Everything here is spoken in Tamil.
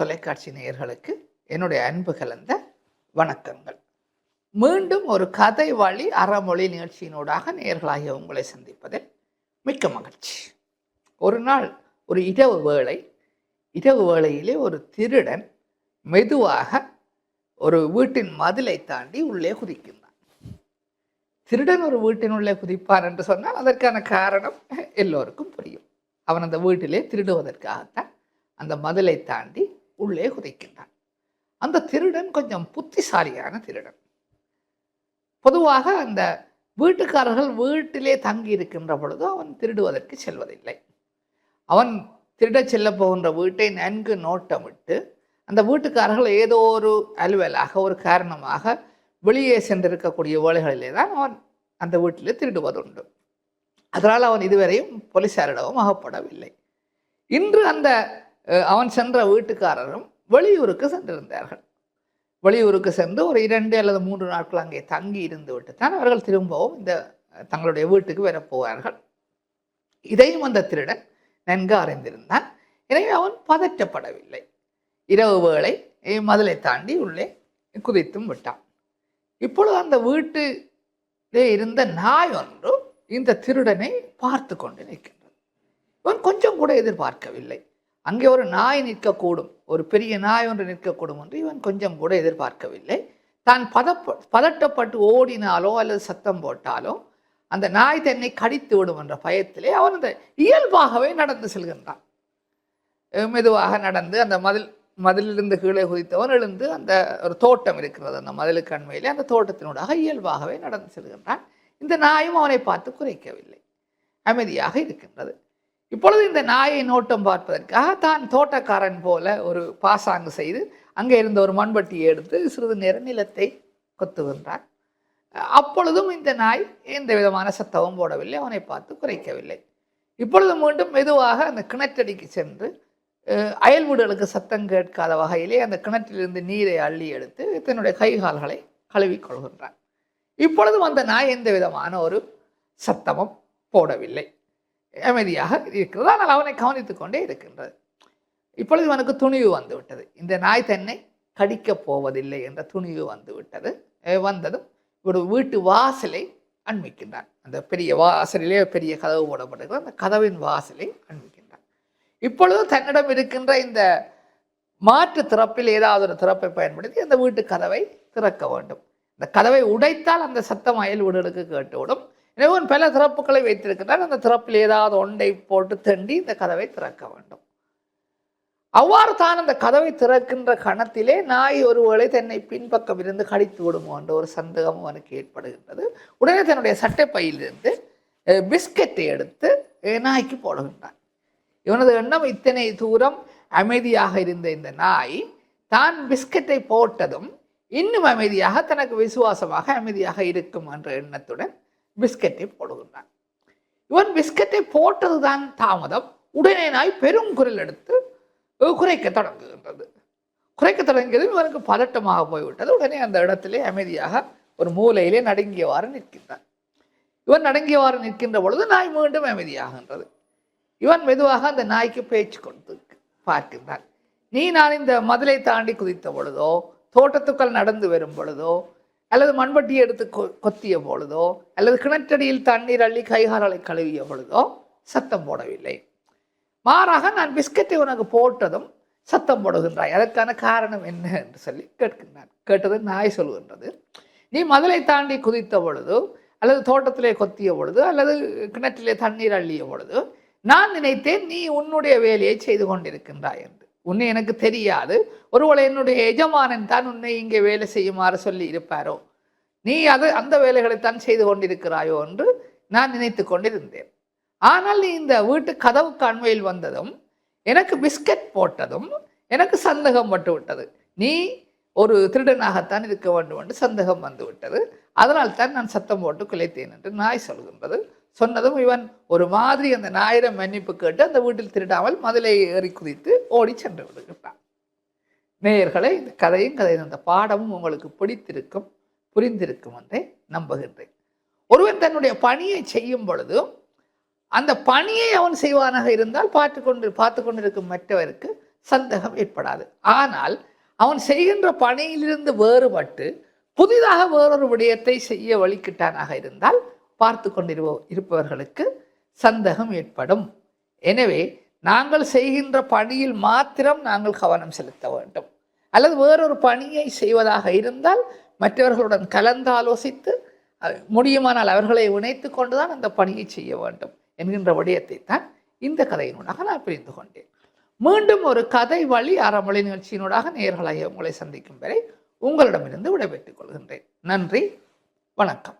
தொலைக்காட்சி நேயர்களுக்கு என்னுடைய அன்பு கலந்த வணக்கங்கள். மீண்டும் ஒரு கதை வழி அறமொழி நிகழ்ச்சியினூடாக நேயர்களாகிய உங்களை சந்திப்பதில் மிக்க மகிழ்ச்சி. ஒரு நாள் ஒரு இரவு வேளை இரவு வேளையிலே ஒரு திருடன் மெதுவாக ஒரு வீட்டின் மதிலை தாண்டி உள்ளே குதிக்கின்றான். திருடன் ஒரு வீட்டின் உள்ளே குதிப்பான் என்று சொன்னால் அதற்கான காரணம் எல்லோருக்கும் புரியும். அவன் அந்த வீட்டிலே திருடுவதற்காகத்தான் அந்த மதிலை தாண்டி உள்ளே குதிக்கின்றான். அந்த திருடன் கொஞ்சம் புத்திசாலியான திருடன். பொதுவாக அந்த வீட்டுக்காரர்கள் வீட்டிலே தங்கி இருக்கின்ற பொழுது அவன் திருடுவதற்கு செல்வதில்லை. அவன் திருடச் செல்ல போகின்ற வீட்டை நன்கு நோட்டமிட்டு அந்த வீட்டுக்காரர்கள் ஏதோ ஒரு அலுவலாக ஒரு காரணமாக வெளியே சென்றிருக்கக்கூடிய வேலைகளிலே தான் அவன் அந்த வீட்டிலே திருடுவதுண்டு. அதனால் அவன் இதுவரையும் போலீசாரிடமும் அகப்படவில்லை. இன்று அந்த அவன் சென்ற வீட்டுக்காரரும் வெளியூருக்கு சென்றிருந்தார்கள். வெளியூருக்கு சென்று ஒரு இரண்டு அல்லது மூன்று நாட்கள் அங்கே தங்கி இருந்து விட்டு தான் அவர்கள் திரும்பவும் இந்த தங்களுடைய வீட்டுக்கு வரப்போவார்கள் இதையும் அந்த திருடன் நன்கு அறிந்திருந்தான். எனவே அவன் பதற்றப்படவில்லை. இரவு வேளை அஹ், தாண்டி உள்ளே குதித்தும் விட்டான். இப்பொழுது அந்த வீட்டிலே இருந்த நாய் ஒன்று இந்த திருடனை பார்த்து கொண்டு நிற்கின்றது. இவன் கொஞ்சம் கூட எதிர்பார்க்கவில்லை. அங்கே ஒரு நாய் நிற்கக்கூடும் ஒரு பெரிய நாய் ஒன்று நிற்கக்கூடும் என்று இவன் கொஞ்சம் கூட எதிர்பார்க்கவில்லை. தான் பதப்ப பதட்டப்பட்டு ஓடினாலோ அல்லது சத்தம் போட்டாலோ அந்த நாய் தன்னை கடித்து விடும் என்ற பயத்திலே அவன் அந்த இயல்பாகவே நடந்து செல்கின்றான். மெதுவாக நடந்து அந்த மதில் மதிலிருந்து கீழே குதித்தவன் எழுந்து அந்த ஒரு தோட்டம் இருக்கிறது அந்த மதிலுக்கு அண்மையிலே அந்த தோட்டத்தினூடாக இயல்பாகவே நடந்து செல்கின்றான். இந்த நாயும் அவனை பார்த்து குறைக்கவில்லை. அமைதியாக இருக்கின்றது. இப்பொழுது இந்த நாயை நோட்டம் பார்ப்பதற்காக தான் தோட்டக்காரன் போல ஒரு பாசாங்கு செய்து அங்கே இருந்த ஒரு மண்பட்டியை எடுத்து சிறிது நேர நிலத்தை கொத்துகின்றான். அப்பொழுதும் இந்த நாய் எந்த விதமான சத்தமும் போடவில்லை அவனை பார்த்து குறைக்கவில்லை. இப்பொழுது மீண்டும் மெதுவாக அந்த கிணற்றடிக்கு சென்று அஹ், அயல் வீடுகளுக்கு சத்தம் கேட்காத வகையிலே அந்த கிணற்றிலிருந்து நீரை அள்ளி எடுத்து தன்னுடைய கை கால்களை கழுவிக் கொள்கின்றான். இப்பொழுதும் அந்த நாய் எந்த விதமான ஒரு சத்தமும் போடவில்லை. அமைதியாக இருக்கிறது ஆனால் அவனை கவனித்துக் கொண்டே இருக்கின்றது. இப்பொழுது இவனுக்கு துணிவு வந்துவிட்டது. இந்த நாய் தன்னை கடிக்கப் போவதில்லை என்ற துணிவு வந்து விட்டது வந்ததும் இவரு வீட்டு வாசலை அண்மிக்கின்றான் அந்த பெரிய வாசலிலே பெரிய கதவு போடப்படுகிற அந்த கதவின் வாசலை அண்மிக்கின்றான் இப்பொழுது தன்னிடம் இருக்கின்ற இந்த மாற்று திறப்பில் ஏதாவது ஒரு திறப்பை பயன்படுத்தி அந்த வீட்டு கதவை திறக்க வேண்டும். இந்த கதவை உடைத்தால் அந்த சத்தம் அயல் வீடுகளுக்கு கேட்டுவிடும். இறைவன் பல திறப்புகளை வைத்திருக்கிறார். அந்த திறப்பில் ஏதாவது ஒன்றை போட்டு தண்டி இந்த கதவை திறக்க வேண்டும். அவ்வாறு தான் அந்த கதவை திறக்கின்ற கணத்திலே நாய் ஒருவேளை தன்னை பின்பக்கம் இருந்து கடித்து விடுமோ என்ற ஒரு சந்தேகம் அவனுக்கு ஏற்படுகின்றது. உடனே தன்னுடைய சட்டைப்பையிலிருந்து அஹ், பிஸ்கெட்டை எடுத்து நாய்க்கு போடுகின்றான். இவனது எண்ணம் இத்தனை தூரம் அமைதியாக இருந்த இந்த நாய் தான் பிஸ்கெட்டை போட்டதும் இன்னும் அமைதியாக தனக்கு விசுவாசமாக அமைதியாக இருக்கும் என்ற எண்ணத்துடன் பிஸ்கெட்டை போடுகின்றான். இவன் பிஸ்கெட்டை போட்டதுதான் தாமதம். உடனே நாய் பெரும் குரல் எடுத்து குறைக்க தொடங்குகின்றது. குறைக்க தொடங்கியதும் இவனுக்கு பதட்டமாக போய்விட்டது. உடனே அந்த இடத்திலே அமைதியாக ஒரு மூலையிலே நடுங்கியவாறு நிற்கின்றான். இவன் நடுங்கியவாறு நிற்கின்ற பொழுது நாய் மீண்டும் அமைதியாகின்றது. இவன் மெதுவாக அந்த நாய்க்கு பேச்சு கொடுத்து பார்க்கின்றான். நீ நான் இந்த மதிலை தாண்டி குதித்த பொழுதோ தோட்டத்துக்கள் நடந்து வரும் பொழுதோ அல்லது மண்பட்டியை எடுத்து கொ- கொத்திய பொழுதோ அல்லது கிணற்றடியில் தண்ணீர் அள்ளி கைகால்களை கழுவிய பொழுதோ சத்தம் போடவில்லை. மாறாக நான் பிஸ்கட்டை உனக்கு போட்டதும் சத்தம் போடுகின்றாய். அதற்கான காரணம் என்ன என்று சொல்லி கேட்கின்றான். கேட்டது நாய் சொல்கின்றது நீ மதிலை தாண்டி குதித்த பொழுது அல்லது தோட்டத்திலே கொத்திய பொழுது அல்லது கிணற்றிலே தண்ணீர் அள்ளிய பொழுது நான் நினைத்தேன் நீ உன்னுடைய வேலையை செய்து கொண்டிருக்கின்றாய் என்று. உன்னை எனக்கு தெரியாது. ஒருவேளை என்னுடைய எஜமானன் தான் உன்னை இங்கே வேலை செய்யுமாறு சொல்லி இருப்பாரோ? நீ அது அந்த வேலைகளைத்தான் செய்து கொண்டிருக்கிறாயோ என்று நான் நினைத்து கொண்டிருந்தேன். ஆனால் நீ இந்த வீட்டு கதவு கண்மையில் வந்ததும் எனக்கு பிஸ்கட் போட்டதும் எனக்கு சந்தேகம் பட்டு விட்டது. நீ ஒரு திருடனாகத்தான் இருக்க வேண்டும் என்று சந்தேகம் வந்து விட்டது. அதனால் தான் நான் சத்தம் போட்டு குலைத்தேன் என்று நாய் சொல்கின்றது. சொன்னதும் இவன் ஒரு மாதிரி அந்த நாயிரம் மன்னிப்பு கேட்டு அந்த வீட்டில் திருடாமல் மதிலை ஏறி குதித்து ஓடி சென்று விடுகின்றான் நேயர்களை இந்த கதையும் கதையின் அந்த பாடமும் உங்களுக்கு பிடித்திருக்கும் புரிந்திருக்கும் என்றே நம்புகின்றேன். ஒருவன் தன்னுடைய பணியை செய்யும் பொழுது அந்த பணியை அவன் செய்வானாக இருந்தால் பார்த்து கொண்டு பார்த்து கொண்டிருக்கும் மற்றவருக்கு சந்தேகம் ஏற்படாது. ஆனால் அவன் செய்கின்ற பணியிலிருந்து வேறுபட்டு புதிதாக வேறொரு விடயத்தை செய்ய வழிக்கிட்டானாக இருந்தால் பார்த்து கொண்டிருவ இருப்பவர்களுக்கு சந்தேகம் ஏற்படும். எனவே நாங்கள் செய்கின்ற பணியில் மாத்திரம் நாங்கள் கவனம் செலுத்த வேண்டும். அல்லது வேறொரு பணியை செய்வதாக இருந்தால் மற்றவர்களுடன் கலந்து ஆலோசித்து முடியுமானால் அவர்களை இணைத்து கொண்டுதான் அந்த பணியை செய்ய வேண்டும் என்கின்ற விடயத்தை தான் இந்த கதையினூடாக நான் புரிந்து கொண்டேன். மீண்டும் ஒரு கதை வழி அறமொழி நிகழ்ச்சியினூடாக நேர்களாக உங்களை சந்திக்கும் வரை உங்களிடமிருந்து விடைபெற்றுக் கொள்கின்றேன். நன்றி வணக்கம்.